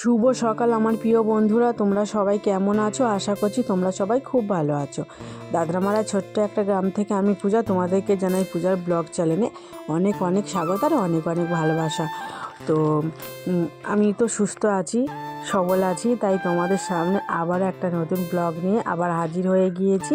শুভ সকাল আমার প্রিয় বন্ধুরা, তোমরা সবাই কেমন আছো? আশা করছি তোমরা সবাই খুব ভালো আছো। দাদরামারা ছোট্ট একটা গ্রাম থেকে আমি পূজা, তোমাদেরকে জানাই পূজার ব্লগ চ্যানেলে অনেক অনেক স্বাগত আর অনেক অনেক ভালোবাসা। তো আমি তো সুস্থ আছি। সবল আছি, তাই তোমাদের সামনে আবার একটা নতুন ব্লগ নিয়ে আবার হাজির হয়ে গিয়েছি।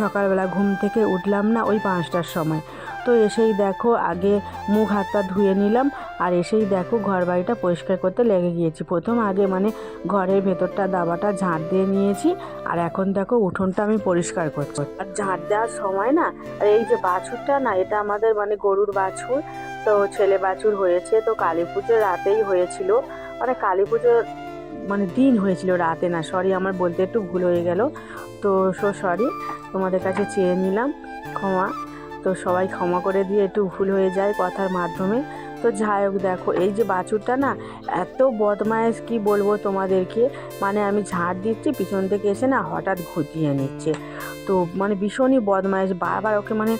সকালবেলা ঘুম থেকে উঠলাম না ওই পাঁচটার সময়। তো এসেই দেখো, আগে মুখ হাত পা ধুয়ে নিলাম আর এসেই দেখো ঘর বাড়িটা পরিষ্কার করতে লেগে গিয়েছি। প্রথম আগে মানে ঘরের ভেতরটা দাবাটা ঝাঁট দিয়ে নিয়েছি আর এখন দেখো উঠোনটা আমি পরিষ্কার করছি। আর ঝাঁট দেওয়ার সময় না, আর এই যে বাছুরটা না, এটা আমাদের মানে গরুর বাছুর, তো ছেলে বাছুর হয়েছে, তো কালী পুজোর রাতেই হয়েছিল। মানে কালী পুজোর মানে দিন হয়েছিল রাতে না সরি আমার বলতে একটু ভুল হয়ে গেল। তো সো সরি তোমাদের কাছে চেয়ে নিলাম ক্ষমা। তো সবাই ক্ষমা করে দিয়ে একটু ভুল হয়ে যায় কথার মাধ্যমে। তো যাই হোক, দেখো, এই যে বাছুরটা না, এত বদমায়েশ কি বলব তোমাদেরকে? মানে আমি ঝাড় দিচ্ছি, পিছন থেকে এসে না হঠাৎ ঘুতিয়ে নিচ্ছে। তো মানে ভীষণই বদমায়েশ, বারবার ওকে মানে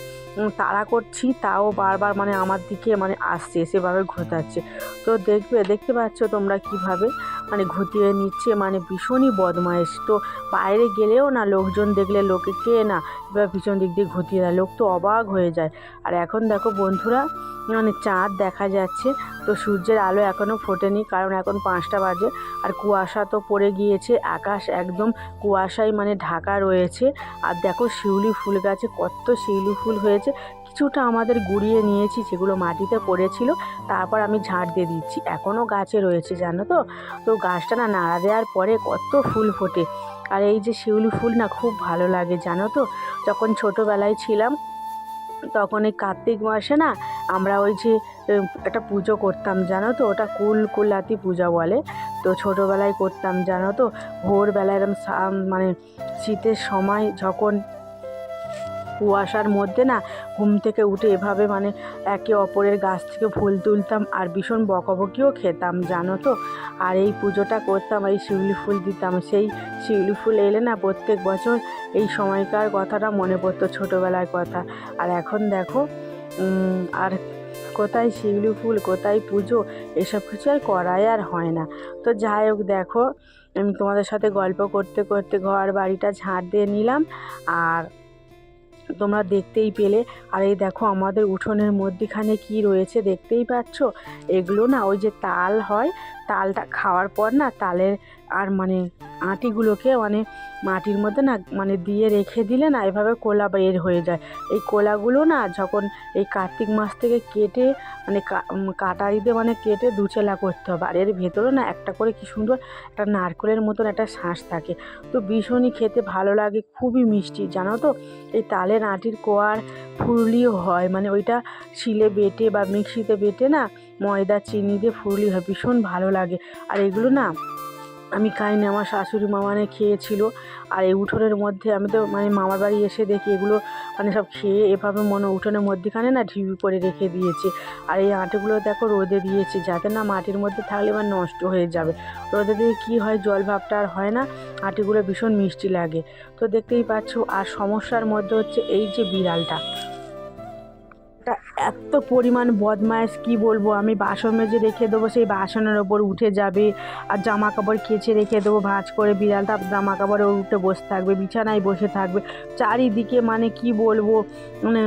তাড়া করছি, তাও বারবার মানে আমার দিকে মানে আসছে সেভাবে ঘোতাচ্ছে তো দেখবে, দেখতে পাচ্ছ তোমরা কীভাবে মানে ঘুতিয়ে নিচ্ছে মানে ভীষণই বদমাইশ। তো বাইরে গেলেও না লোকজন দেখলে লোকে কে না, এবার পিছন দিক দিয়ে ঘুতিয়ে দেয়। লোক তো অবাক হয়ে যায়। আর এখন দেখো বন্ধুরা মানে চাঁদ দেখা যাচ্ছে, তো সূর্যের আলো এখনও ফোটেনি, কারণ এখন পাঁচটা বাজে। আর কুয়াশা তো পড়ে গিয়েছে, আকাশ একদম কুয়াশায় মানে ঢাকা রয়েছে। আর দেখো শিউলি ফুল গাছে, কত শিউলি ফুল হয়েছে। কিছুটা আমাদের গুড়িয়ে নিয়েছি, যেগুলো মাটিতে পড়েছিল, তারপর আমি ঝাড় দিয়ে দিচ্ছি। এখনও গাছে রয়েছে, জানো তো? তো গাছটা না নাড়া দেওয়ার পরে কত ফুল ফোটে। আর এই যে শিউলি ফুল না খুব ভালো লাগে, জানো তো? যখন ছোটোবেলায় ছিলাম, তখন এই কার্তিক মাসে না আমরা ওই যে একটা পুজো করতাম, জানো তো? ওটা কুল কুলাতি পূজা বলে। তো ছোটোবেলায় করতাম, জানো তো? ভোরবেলায় এরম মানে শীতের সময় যখন কুয়াশার মধ্যে না ঘুম থেকে উঠে এভাবে মানে একে অপরের গাছ থেকে ফুল তুলতাম আর ভীষণ বকবকিও খেতাম, জানো তো? আর এই পুজোটা করতাম, এই শিউলি ফুল দিতাম। সেই শিউলি ফুল এলে না প্রত্যেক বছর এই সময়কার কথাটা মনে পড়তো, ছোটোবেলার কথা। আর এখন দেখো আর কোথায় শিউলি ফুল, কোথায় পুজো, এসব কিছু আর করাই আর হয় না। তো যাই হোক, দেখো, আমি তোমাদের সাথে গল্প করতে করতে ঘর বাড়িটা ঝাঁট দিয়ে নিলাম। আর তোমরা দেখতেই পেলে। আর এই দেখো আমাদের উঠোনের মধ্যিখানে কি রয়েছে দেখতেই পাচ্ছ? এগুলো না ওই যে তাল হয়, তালটা খাওয়ার পর না তালের আর মানে আটিগুলোকে মানে মাটির মধ্যে না মানে দিয়ে রেখে দিলে না এভাবে কোলা বের হয়ে যায়। এই কোলাগুলো না যখন এই কার্তিক মাস থেকে কেটে মানে কাটারিতে মানে কেটে দুচেলা করতে হবে। আর এর ভেতরে না একটা করে কি সুন্দর একটা নারকেলের মতন একটা শাঁস থাকে। তো ভীষণই খেতে ভালো লাগে, খুবই মিষ্টি, জানো তো? এই তালের আটির কোয়ার ফুরলিও হয় মানে ওইটা শিলে বেটে বা মিক্সিতে বেটে না ময়দা, চিনি দিয়ে ফুরলি হয়, ভীষণ ভালো লাগে। আর এগুলো না আমি খাইনি, আমার শাশুড়ি মামানে খেয়েছিল। আর এই উঠোনের মধ্যে আমি তো মানে মামার বাড়ি এসে দেখি এগুলো মানে সব খেয়ে এভাবে মনে উঠোনের মধ্যেখানে না ঢিবি করে রেখে দিয়েছে। আর এই আঁটিগুলো দেখো রোদে দিয়েছে, যাতে না মাটির মধ্যে থাকলে এবার নষ্ট হয়ে যাবে। রোদে দিয়ে কী হয়, জল ভাবটা আর হয় না, আঁটিগুলো ভীষণ মিষ্টি লাগে। তো দেখতেই পাচ্ছ, আর সমস্যার মধ্যে হচ্ছে এই যে বিড়ালটা। এত পরিমাণ বদমাইশ, কি বলব? আমি বাসন মেজে রেখে দেবো, সেই বাসনের ওপর উঠে যাবে। আর জামা কাপড় কেচে রেখে দেবো, ভাঁজ করে বিড়ালটা জামা কাপড়ে উঠে বসে থাকবে, বিছানায় বসে থাকবে। চারিদিকে মানে কি বলব? মানে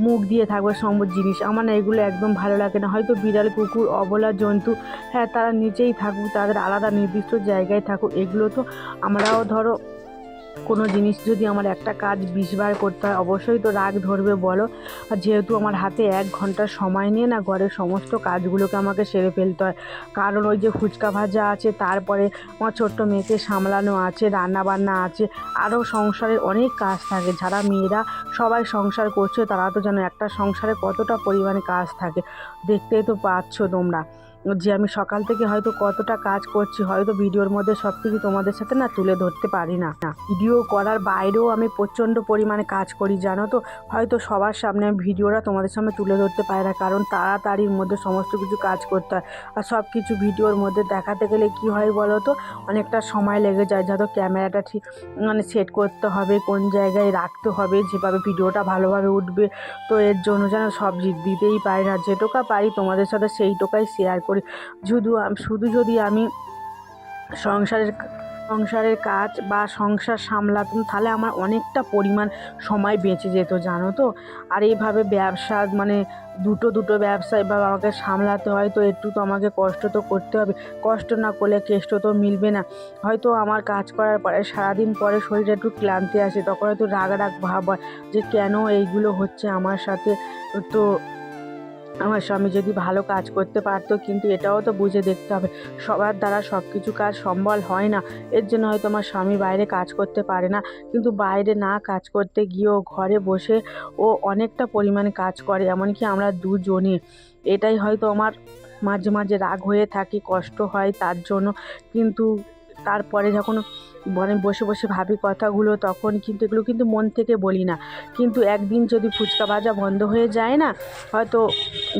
মুখ দিয়ে থাকবে সম্ভব জিনিস। আমার না এগুলো একদম ভালো লাগে না। হয়তো বিড়াল, কুকুর, অবলা, জন্তু হ্যাঁ তারা নিচেই থাকুক, তাদের আলাদা নির্দিষ্ট জায়গায় থাকুক। এগুলো তো আমরাও ধরো কোনো জিনিস যদি আমার একটা কাজ বিশবার করতে হয়, অবশ্যই তো রাগ ধরবে, বলো। আর যেহেতু আমার হাতে এক ঘণ্টা সময় নিয়ে না ঘরের সমস্ত কাজগুলোকে আমাকে সেরে ফেলতে হয়, কারণ ওই যে ফুচকা ভাজা আছে, তারপরে আমার ছোট্ট মেয়েকে সামলানো আছে রান্না বান্না আছে আরও সংসারের অনেক কাজ থাকে। যারা মেয়েরা সবাই সংসার করছে, তারা তো যেন একটা সংসারে কতটা পরিমাণে কাজ থাকে। দেখতেই তো পাচ্ছ তোমরা। যে আমি সকাল থেকে হয়তো কতটা কাজ করছি, হয়তো ভিডিওর মধ্যে সব কিছু তোমাদের সাথে না তুলে ধরতে পারি না। ভিডিও করার বাইরেও আমি প্রচণ্ড পরিমাণে কাজ করি, জানো তো? হয়তো সবার সামনে আমি ভিডিওটা তোমাদের সামনে তুলে ধরতে পারি না, কারণ তাড়াতাড়ির মধ্যে সমস্ত কিছু কাজ করতে হয়। আর সব কিছু ভিডিওর মধ্যে দেখাতে গেলে কি হয় বলো তো? অনেকটা সময় লেগে যায় যত ক্যামেরাটা ঠিক মানে সেট করতে হবে, কোন জায়গায় রাখতে হবে, যেভাবে ভিডিওটা ভালোভাবে উঠবে। তো এর জন্য যেন সব দিতেই পারি না, যেটোকা পারি তোমাদের সাথে সেই টোকাই শেয়ার করি। শুধু শুধু যদি আমি সংসারের সংসারের কাজ বা সংসার সামলাতাম, তাহলে আমার অনেকটা পরিমাণ সময় বেঁচে যেত, জানো তো? আর এইভাবে ব্যবসা মানে দুটো দুটো ব্যবসা এভাবে আমাকে সামলাতে হয়, তো একটু তো আমাকে কষ্ট তো করতে হবে। কষ্ট না করলে কেষ্ট তো মিলবে না। হয়তো আমার কাজ করার পরে সারাদিন পরে শরীরে একটু ক্লান্তি আসে, তখন হয়তো রাগ রাগ ভাব হয় যে কেন এইগুলো হচ্ছে আমার সাথে? তো আমার স্বামী যদি ভালো কাজ করতে পারতো, কিন্তু এটাও তো বুঝে দেখতে হবে। সবার দ্বারা সব কিছু কাজ সম্বল হয় না। এর জন্য হয়তো আমার স্বামী বাইরে কাজ করতে পারে না। কিন্তু বাইরে না কাজ করতে গিয়েও ঘরে বসে ও অনেকটা পরিমাণে কাজ করে, এমনকি আমরা দুজনে এটাই হয়তো আমার মাঝে মাঝে রাগ হয়ে থাকি, কষ্ট হয় তার জন্য। কিন্তু তারপরে যখন মানে বসে বসে ভাবি কথাগুলো, তখন কিন্তু এগুলো কিন্তু মন থেকে বলি না। কিন্তু একদিন যদি ফুচকা ভাজা বন্ধ হয়ে যায় না, হয়তো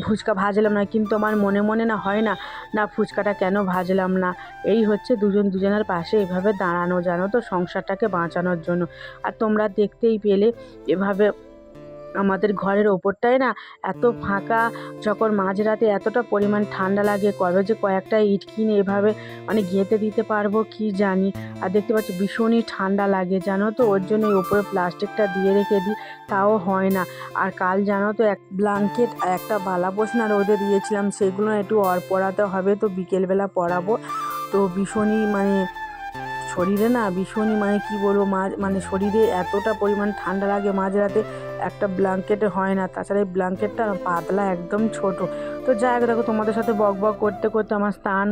ফুচকা ভাজলাম না, কিন্তু আমার মনে মনে না হয় না না ফুচকাটা কেন ভাজলাম না? এই হচ্ছে দুজন দুজনের পাশে এভাবে দাঁড়ানো, জানো তো, সংসারটাকে বাঁচানোর জন্য। আর তোমরা দেখতেই পেলে, এভাবে আমাদের ঘরের ওপরটায় না এত ফাঁকা, যখন মাঝরাতে এতটা পরিমাণ ঠান্ডা লাগে, কবে যে কয়েকটা ইট কিনে এভাবে মানে গেঁথে দিতে পারব কি জানি। আর দেখতে পাচ্ছি ভীষণই ঠান্ডা লাগে, জানো তো? ওর জন্য ওই উপরে প্লাস্টিকটা দিয়ে রেখে দিই, তাও হয় না। আর কাল জানো তো এক ব্লাঙ্কেট আর একটা বালা পোষনা রোদে দিয়েছিলাম, সেগুলো একটু অর পড়াতে হবে তো বিকেলবেলা পড়াবো তো ভীষণই মানে শরীরে না ভীষণই মানে কি বলব মাঝ মানে শরীরে এতটা পরিমাণ ঠান্ডা লাগে মাঝরাতে একটা ব্ল্যাঙ্কেটে হয় না, তাছাড়া এই ব্ল্যাঙ্কেটটা পাতলা একদম ছোট। তো যাই হোক, দেখো তোমাদের সাথে বক বক করতে করতে আমার স্নান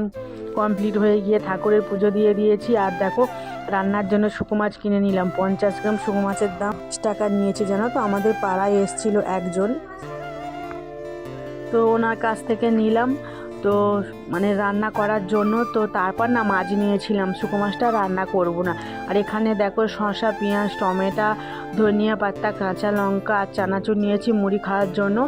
কমপ্লিট হয়ে গিয়ে ঠাকুরের পুজো দিয়ে দিয়েছি। আর দেখো, রান্নার জন্য শুকো মাছ কিনে নিলাম। পঞ্চাশ গ্রাম শুকো মাছের দাম টাকা নিয়েছি, জানো তো? আমাদের পাড়ায় এসছিল একজন। তো ওনার কাছ থেকে নিলাম। তো মানে রান্না করার জন্য তো তারপর না মাছ নিয়েছিলাম। শুকো মাছটা রান্না করব না। আর এখানে দেখো শসা, পেঁয়াজ, টমেটো, ধনিয়া পাতা, কাঁচা লঙ্কা আর চানাচুর নিয়েছি মুড়ি খাওয়ার জন্য।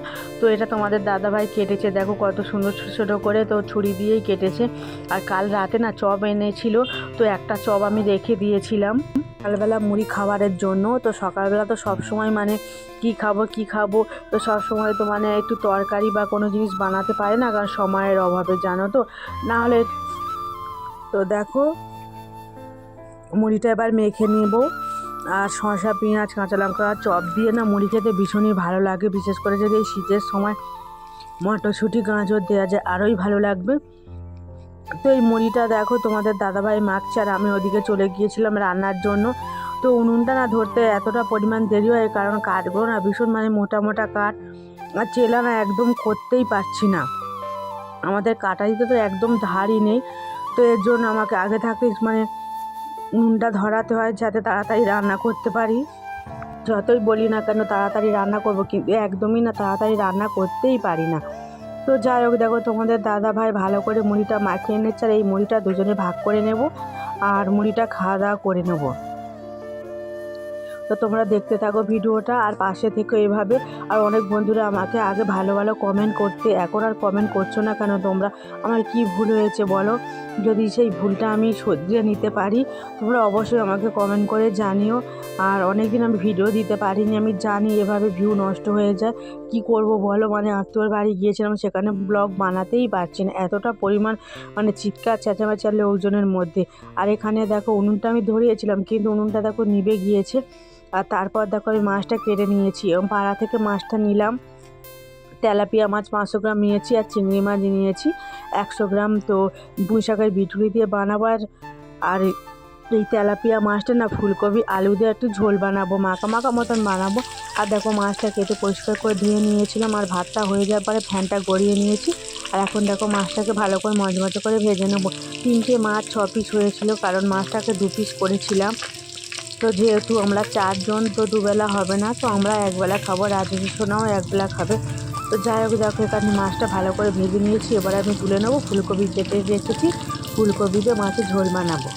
তো এটা তোমাদের দাদাভাই কেটেছে। দেখো কত সুন্দর ছোটো ছোটো করে তো ছুরি দিয়েই কেটেছে। আর কাল রাতে না চপ এনেছিল। তো একটা চপ আমি রেখে দিয়েছিলাম। সকালবেলা মুড়ি খাবারের জন্য। তো সকালবেলা তো সব সময় মানে কি খাব কি খাব? তো সব সময় তো মানে একটু তরকারি বা কোনো জিনিস বানাতে পারে না, কারণ সময়ের অভাবে, জানো তো? না হলে তো দেখো, মুড়িটা এবার মেখে নেব। আর শসা, পেঁয়াজ, কাঁচা লঙ্কা, চপ দিয়ে না মুড়ি খেতে ভীষণই ভালো লাগে। বিশেষ করে যদি এই শীতের সময় মটরশুঁটি, গাজর দেওয়া যায়, আরোই ভালো লাগবে। তো এই মুড়িটা দেখো, তোমাদের দাদাভাই মাখছে আর আমি ওদিকে চলে গিয়েছিলাম রান্নার জন্য। তো উনুনটা না ধরতে এতটা পরিমাণ দেরি হয় কারণ কাঠগুলো না, ভীষণ মানে মোটা মোটা কাঠ। আর চেলা না একদম করতেই পারছি না। আমাদের কাটারিতে তো একদম ধারই নেই, তো এর জন্য আমাকে আগে থাকতে মানে উনুনটা ধরাতে হয়, যাতে তাড়াতাড়ি রান্না করতে পারি। যতই বলি না কেন, তাড়াতাড়ি রান্না করব, কিন্তু একদমই না তাড়াতাড়ি রান্না করতেই পারি না। তো যাই হোক, দেখো তোমাদের দাদা ভাই ভালো করে মুড়িটা মাখিয়ে নিচ্ছে আর এই মুড়িটা দুজনে ভাগ করে নেব আর মুড়িটা খাওয়া দাওয়া করে নেব। তো তোমরা দেখতে থাকো ভিডিওটা আর পাশে থেকে এভাবে। আর অনেক বন্ধুরা আমাকে আগে ভালো ভালো কমেন্ট করতে, এখন আর কমেন্ট করছ না কেন তোমরা? আমার কি ভুল হয়েছে বলো? যদি সেই ভুলটা আমি শুধরে নিতে পারি, তোমরা অবশ্যই আমাকে কমেন্ট করে জানিও। আর অনেক দিন আমি ভিডিও দিতে পারিনি, আমি জানি এভাবে ভিউ নষ্ট হয়ে যায়। কি করব বলো? মানে আত্মীয়র বাড়ি গিয়েছিলাম, সেখানে ব্লগ বানাতেই পারছি না। এতটা পরিমাণ মানে চিৎকার, চেঁচামেচি আর লোকজনের মধ্যে। আর এখানে দেখো উনুনটা আমি ধরিয়েছিলাম, কিন্তু উনুনটা দেখো নিভে গিয়েছে। আর তারপর দেখো আমি মাছটা কেটে নিয়েছি এবং পাড়া থেকে মাছটা নিলাম। তেলাপিয়া মাছ পাঁচশো গ্রাম নিয়েছি আর চিংড়ি মাছ নিয়েছি একশো গ্রাম। তো পুঁই শাকের বিটুলি দিয়ে বানাবো আর এই তেলাপিয়া মাছটা না ফুলকপি, আলু দিয়ে একটু ঝোল বানাবো, মাখা মাখা মতন বানাবো। আর দেখো মাছটা কেটে পরিষ্কার করে ধুয়ে নিয়েছিলাম আর ভাতটা হয়ে যাওয়ার পরে ফ্যানটা গড়িয়ে নিয়েছি। আর এখন দেখো মাছটাকে ভালো করে মজমজে করে ভেজে নেব। তিনটে মাছ ছ পিস হয়েছিল কারণ মাছটাকে দু পিস করেছিলাম। তো যেহেতু আমরা চারজন তো দুবেলা হবে না, তো আমরা একবেলা খাব রাজনী সোনাও একবেলা খাবে। তো যাই হোক, দেখো, এখানে মাছটা ভালো করে ভেজে নিয়েছি। এবার আমি তুলে নেব ফুলকপি কেটে রেখেছি ফুলকপি দিয়ে মাছের ঝোল বানাবো।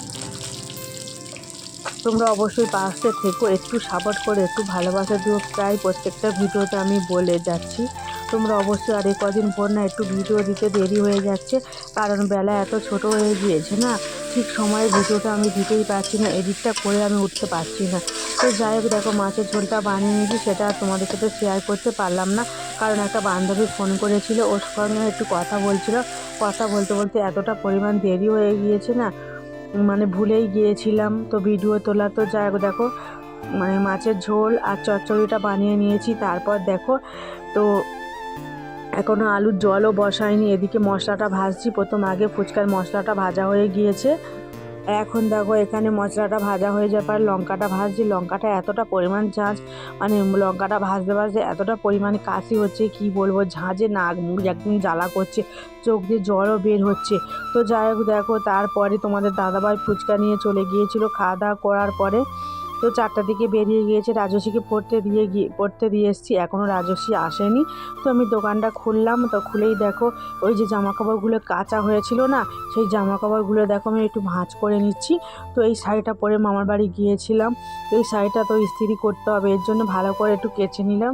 তোমরা অবশ্যই পাশে থেকো, একটু সাপোর্ট করে, একটু ভালোবাসা দিও। প্রায় প্রত্যেকটা ভিডিওতে আমি বলে যাচ্ছি। তোমরা অবশ্যই আর কদিন পর না একটু ভিডিও দিতে দেরি হয়ে যাচ্ছে। কারণ বেলা এত ছোট হয়ে গিয়েছে না। ঠিক সময়ে ভিডিওটা আমি দিতেই পারছি না, এডিটটা করে আমি উঠতে পারছি না। তো যাই হোক, দেখো মাছের ঝোলটা বানিয়ে নিয়েছি, সেটা তোমাদের সাথে শেয়ার করতে পারলাম না। কারণ একটা বান্ধবী ফোন করেছিল, ওর সঙ্গে একটু কথা বলছিল। কথা বলতে বলতে এতটা পরিমাণ দেরি হয়ে গিয়েছে না মানে ভুলেই গিয়েছিলাম। তো ভিডিও তোলা তো যাই হোক, দেখো মানে মাছের ঝোল আর চচ্চড়িটা বানিয়ে নিয়েছি, তারপর দেখো, তো এখনও আলুর জলও বসায়নি, এদিকে মশলাটা ভাজছি, প্রথম আগে ফুচকার মশলাটা ভাজা হয়ে গিয়েছে। এখন দেখো এখানে মশলাটা ভাজা হয়ে যাওয়ার লঙ্কাটা ভাজছি, লঙ্কাটা এতটা পরিমাণ ঝাঁঝ মানে লঙ্কাটা ভাজতে ভাজতে এতটা পরিমাণে কাশি হচ্ছে, কি বলব ঝাঁঝে নাক মুখ একদম জ্বালা করছে, চোখ দিয়ে জলও বের হচ্ছে। তো যাই হোক দেখো, তারপরে তোমাদের দাদাভাই ফুচকা নিয়ে চলে গিয়েছিল, খাওয়া দাওয়া করার পরে তো চারটার দিকে বেরিয়ে গিয়েছে, রাজস্বীকে পড়তে দিয়ে গিয়ে পড়তে দিয়ে এসেছি এখনও রাজস্বী আসেনি। তো আমি দোকানটা খুললাম, তো খুলেই দেখো ওই যে জামা কাপড়গুলো কাঁচা হয়েছিল না, সেই জামা কাপড়গুলো দেখো আমি একটু ভাঁজ করে নিচ্ছি। তো এই শাড়িটা পরে মামার বাড়ি গিয়েছিলাম এই শাড়িটা তো ইস্ত্রি করতে হবে, এর জন্য ভালো করে একটু কেচে নিলাম।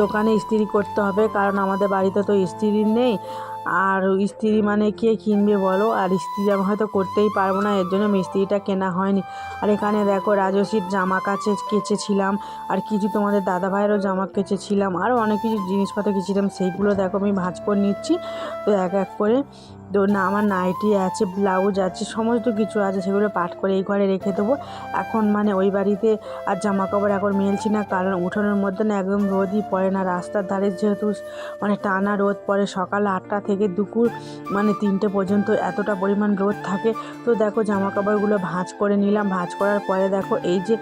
দোকানে ইস্ত্রি করতে হবে, কারণ আমাদের বাড়িতে তো ইস্ত্রি নেই। আর ইস্ত্রি মানে কে কিনবে বলো? আর ইস্ত্রি আমি হয়তো করতেই পারব না, এর জন্য মিস্ত্রিটা কেনা হয়নি। আর এখানে দেখো রাজস্বীর জামা কাছে কেচেছিলাম, আর কিছু তোমাদের দাদা ভাইয়েরও জামা কেচেছিলাম, আরও অনেক কিছু জিনিসপত্র কেচেছিলাম, সেইগুলো দেখো আমি ভাঁজ করে নিচ্ছি। তো এক এক করে তো না আমার নাইটি আছে, ব্লাউজ আছে, সমস্ত কিছু আছে, সেগুলো পাট করে এই ঘরে রেখে দেবো। এখন মানে ওই বাড়িতে আর জামা কাপড় এখন মেলছি না, কারণ উঠোনের মধ্যে না একদম রোদই পড়ে না। রাস্তার ধারে যেহেতু মানে টানা রোদ পড়ে, সকাল আটটা থেকে দুপুর মানে তিনটে পর্যন্ত এতটা পরিমাণ রোদ থাকে। তো দেখো জামা কাপড়গুলো ভাঁজ করে নিলাম। ভাঁজ করার পরে দেখো এই যে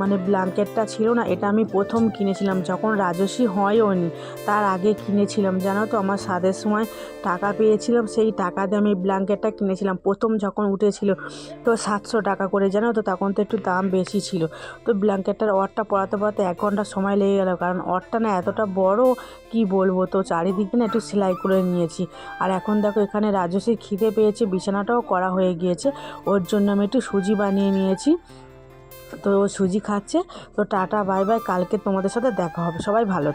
মানে ব্ল্যাঙ্কেটটা ছিল না, এটা আমি প্রথম কিনেছিলাম, যখন রাজস্বী হয়ও নি তার আগে কিনেছিলাম। জানো তো আমার স্বাদের সময় টাকা পেয়েছিলাম, সেই টাকা দিয়ে আমি ব্ল্যাঙ্কেটটা কিনেছিলাম। প্রথম যখন উঠেছিল তো সাতশো টাকা করে, জানো তো? তখন তো একটু দাম বেশি ছিল। তো ব্ল্যাঙ্কেটটার অরটা পড়াতে পড়াতে এক ঘণ্টা সময় লেগে গেল। কারণ অরটা না এতটা বড়, কি বলব? তো চারিদিকে না একটু সেলাই করে নিয়েছি। আর এখন দেখো, এখানে রাজস্বী খিদে পেয়েছে, বিছানাটাও করা হয়ে গিয়েছে। ওর জন্য আমি একটু সুজি বানিয়ে নিয়েছি। তো সুজি খাচ্ছে। তো টাটা, বাই বাই। কালকে তোমাদের সাথে দেখা হবে। সবাই ভালো